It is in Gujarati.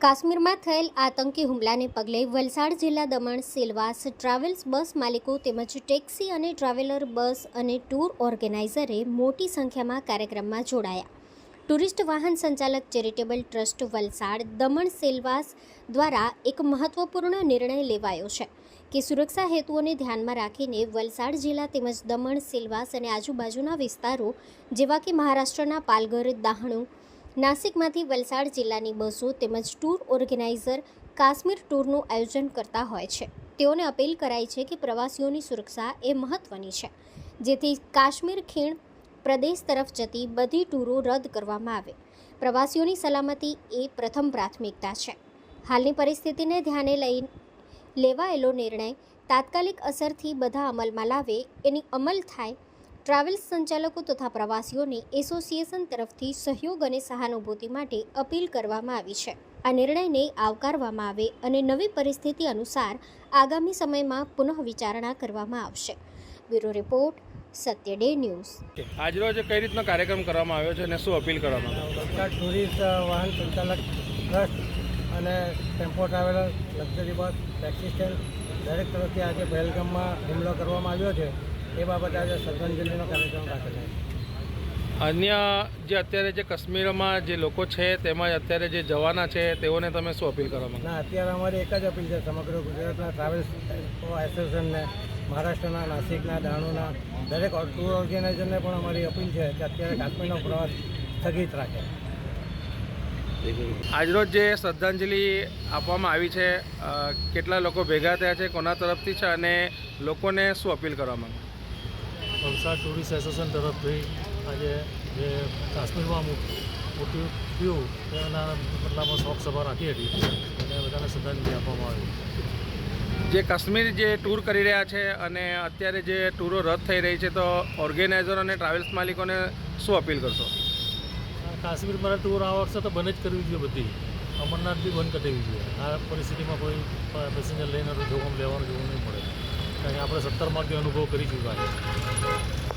કાશ્મીરમાં થયેલ આતંકી હુમલાને પગલે વલસાડ જિલ્લા દમણ સિલવાસ ટ્રાવેલ્સ બસ માલિકો તેમજ ટેક્સી અને ટ્રાવેલર બસ અને ટૂર ઓર્ગેનાઇઝરે મોટી સંખ્યામાં કાર્યક્રમમાં જોડાયા. ટુરિસ્ટ વાહન સંચાલક ચેરિટેબલ ટ્રસ્ટ વલસાડ દમણ સેલવાસ દ્વારા એક મહત્વપૂર્ણ નિર્ણય લેવાયો છે કે સુરક્ષા હેતુઓને ધ્યાનમાં રાખીને વલસાડ જિલ્લા તેમજ દમણ સેલવાસ અને આજુબાજુના વિસ્તારો જેવા કે મહારાષ્ટ્રના પાલઘર દાહણુ નાસિકમાંથી વલસાડ જિલ્લાની બસો તેમજ ટૂર ઓર્ગેનાઇઝર કાશ્મીર ટૂરનું આયોજન કરતા હોય છે. તેઓને અપીલ કરાઈ છે કે પ્રવાસીઓની સુરક્ષા એ મહત્ત્વની છે. જેથી કાશ્મીર ખીણ પ્રદેશ તરફ જતી બધી ટૂરો રદ કરવામાં આવે. પ્રવાસીઓની સલામતી એ પ્રથમ પ્રાથમિકતા છે. હાલની પરિસ્થિતિને ધ્યાને લઈ લેવાયેલો નિર્ણય તાત્કાલિક અસરથી બધા અમલમાં લાવે એની અમલ થાય ટ્રાવેલ્સ સંચાલકો તથા પ્રવાસીઓને એસોસિએશન તરફથી સહયોગ અને સહાનુભૂતિ માટે અપીલ કરવામાં આવી છે. આ નિર્ણયને આવકારવામાં આવે અને નવી પરિસ્થિતિ અનુસાર આગામી સમયમાં પુનઃ વિચારણા કરવામાં આવશે. Bureau report Satya day news. આજરોજ કઈ રીતનો કાર્યક્રમ કરવામાં આવ્યો છે અને શું અપીલ કરવામાં આવ્યો ટુરિસ્ટ વાહન સંચાલક ટ્રસ્ટ અને tempo traveller luxury bus taxi stand દરેક તરફથી આજે પહેલગામમાં હુમલો કરવામાં આવ્યો છે. એ બાબતે આજે શ્રદ્ધાંજલિનો કાર્યક્રમ રાખેલો છે. અન્ય જે અત્યારે જે કાશ્મીરમાં જે લોકો છે તેમજ અત્યારે જે જવાના છે તેઓને તમે શું અપીલ કરવા માંગો? ના અત્યારે અમારી એક જ અપીલ છે સમગ્ર ગુજરાતના ટ્રાવેલ્સ એસોસિએશનને મહારાષ્ટ્રના નાસિકના દાણુના દરેક ટૂર ઓર્ગેનાઇઝરને પણ અમારી અપીલ છે કે અત્યારે કાશ્મીરનો પ્રવાસ સ્થગિત રાખે. આજરોજ જે શ્રદ્ધાંજલિ આપવામાં આવી છે કેટલા લોકો ભેગા થયા છે કોના તરફથી છે અને લોકોને શું અપીલ કરવા માંગે? વલસાડ ટુરિસ્ટ એસોસિએશન તરફથી આજે જે કાશ્મીરમાં મૂક્યું થયું તેના બદલામાં શોખ સભા રાખી હતી અને બધાને શ્રદ્ધાંજલિ આપવામાં આવી. જે કાશ્મીર જે ટૂર કરી રહ્યા છે અને અત્યારે જે ટૂરો રદ થઈ રહી છે તો ઓર્ગેનાઇઝર અને ટ્રાવેલ્સ માલિકોને શું અપીલ કરશો? કાશ્મીર મારે ટૂર આ તો બંધ જ કરવી જોઈએ બધી. અમરનાથ બી બંધ કરી દેવી જોઈએ. આ પરિસ્થિતિમાં કોઈ પેસેન્જર લઈને જોખમ લેવાનું જોવું નહીં પડે. કારણ કે આપણે સત્તર માર્ગે અનુભવ કરી ચૂક્યા છે